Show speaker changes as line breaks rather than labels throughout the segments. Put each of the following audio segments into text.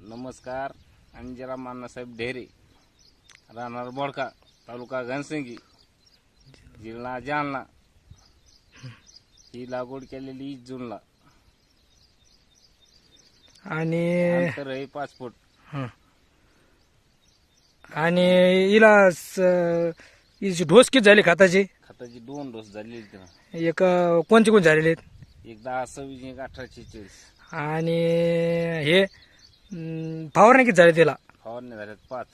नमस्कार अंजराम अण्णासाहेब ढेरे राहणार बोडका तालुका घनसंगी जिल्हा जालना. ही लागवड केलेली जूनला.
आणि
अंतर आहे पाच फूट.
हं. आणि हिला स- हिची डोस किती झाले खताचे?
खताची दोन डोस झालेली
एक कोणते कोणते झालेले आहेत?
एक दहा सव्वीस एक अठराशे चाळीस.
आणि हे फवारणी किती झाले त्याला?
फवारणी झाल्यात पाच.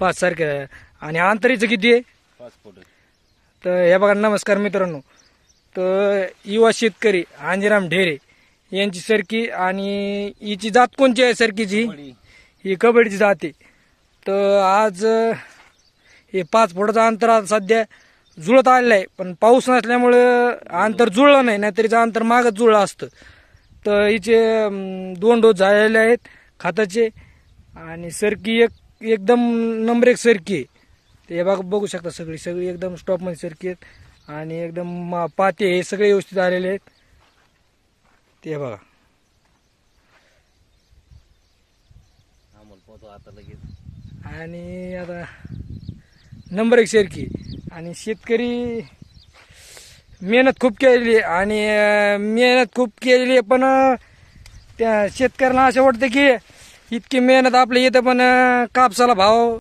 पाच सारखे. आणि अंतरीचं किती आहे?
पाच फूट.
तर हे बघा नमस्कार मित्रांनो. तर युवा शेतकरी आंजीराम ढेरे यांची सरकी आणि हिची जात कोणची आहे सरकीची? ही कबड्डीची जात आहे. तर आज हे पाच फुटाचं अंतर आज सध्या जुळत आलेलं आहे. पण पाऊस नसल्यामुळं अंतर जुळलं नाही नाहीतरीचं अंतर मागच जुळलं असतं. तर हिचे दोन डोस झालेले आहेत. खाताचे आणि सरकी एक एकदम नंबर एक सरकी आहे. ते हे बघा बघू शकता सगळी सगळी एकदम स्टॉपमध्ये सरकी आहेत. आणि एकदम पाते हे सगळे व्यवस्थित आलेले आहेत. ते बघा.
आता लगेच
आणि आता नंबर एक शेरकी आणि शेतकरी मेहनत खूप केलेली आहे. आणि मेहनत खूप केलेली आहे पण त्या शेतकऱ्यांना असं वाटतं की इतकी मेहनत आपल्या इथं पण कापसाला भाव